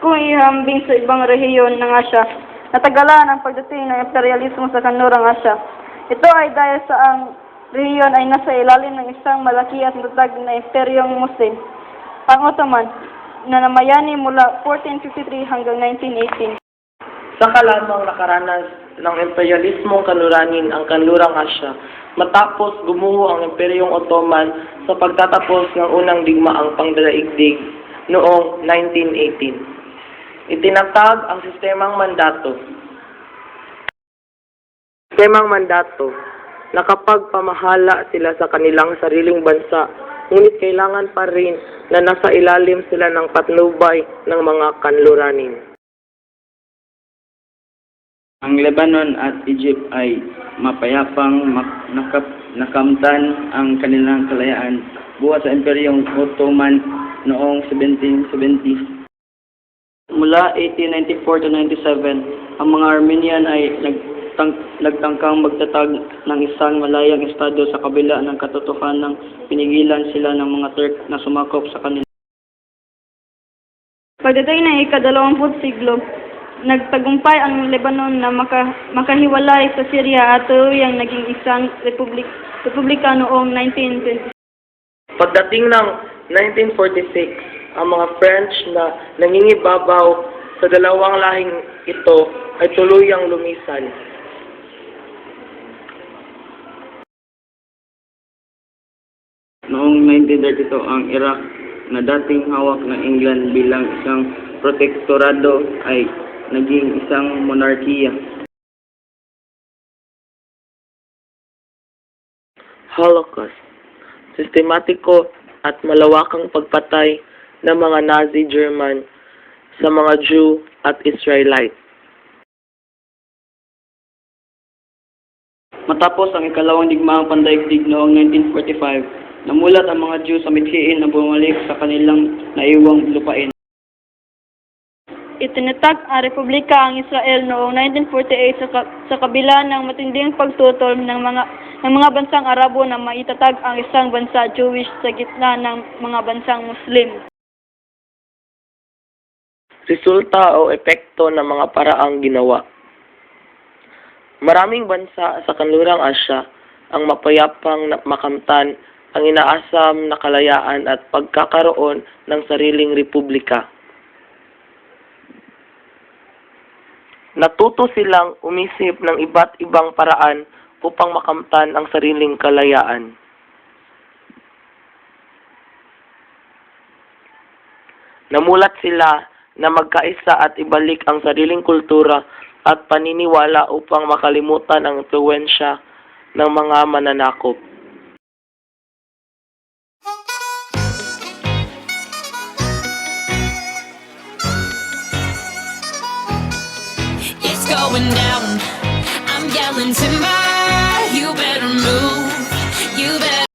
kung ihambing sa ibang rehiyon ng Asya. Natagalan ang pagdating ng imperialismo sa kanlurang Asya. Ito ay dahil sa ang rehiyon ay nasa ilalim ng isang malaki at matatag na imperyong Muslim, ang Ottoman, na namayani mula 1453 hanggang 1918. Saka lamang nakaranas ng imperialismong kanluranin ang kanlurang Asya matapos gumuho ang Imperyong Ottoman sa pagtatapos ng unang digmaang pangdalaigdig noong 1918. Itinatag ang sistemang mandato. Sistemang mandato na kapag pamahala sila sa kanilang sariling bansa, ngunit kailangan pa rin na nasa ilalim sila ng patnubay ng mga kanluranin. Ang Lebanon at Egypt ay mapayapang mak- nakap, nakamtan ang kanilang kalayaan buhat sa Imperyong Ottoman noong 1770. Mula 1894 to 97, ang mga Armenian ay nagtang, nagtangkang magtatag ng isang malayang estado sa kabila ng katotohanan pinigilan sila ng mga Turk na sumakop sa kanila. Pagdating ng ikadalawamput siglo, nagtagumpay ang Lebanon na maka, makahiwalay sa Syria at tuluyang naging isang republik, republika noong 1920. Pagdating ng 1946, ang mga French na nangingibabaw sa dalawang lahing ito ay tuluyang lumisan. Noong 1932, ang Iraq na dating hawak ng England bilang isang protektorado ay naging isang monarkiya. Holocaust. Sistematiko at malawakang pagpatay ng mga Nazi German sa mga Jew at Israelite. Matapos ang ikalawang digmaang pandaigdig noong 1945, namulat ang mga Jew sa mithiin na bumalik sa kanilang naiwang lupain. Itinatag ang Republika ang Israel noong 1948 sa, ka- sa kabila ng matinding pagtutol ng mga ng mga bansang Arabo na maitatag ang isang bansa Jewish sa gitna ng mga bansang Muslim. Resulta o epekto ng mga paraang ginawa. Maraming bansa sa kanlurang Asya ang mapayapang makamtan ang inaasam na kalayaan at pagkakaroon ng sariling republika. Natuto silang umisip ng iba't ibang paraan upang makamtan ang sariling kalayaan. Namulat sila na magkaisa at ibalik ang sariling kultura at paniniwala upang makalimutan ang impluensya ng mga mananakop. It's going down. I'm yelling timber. You better move.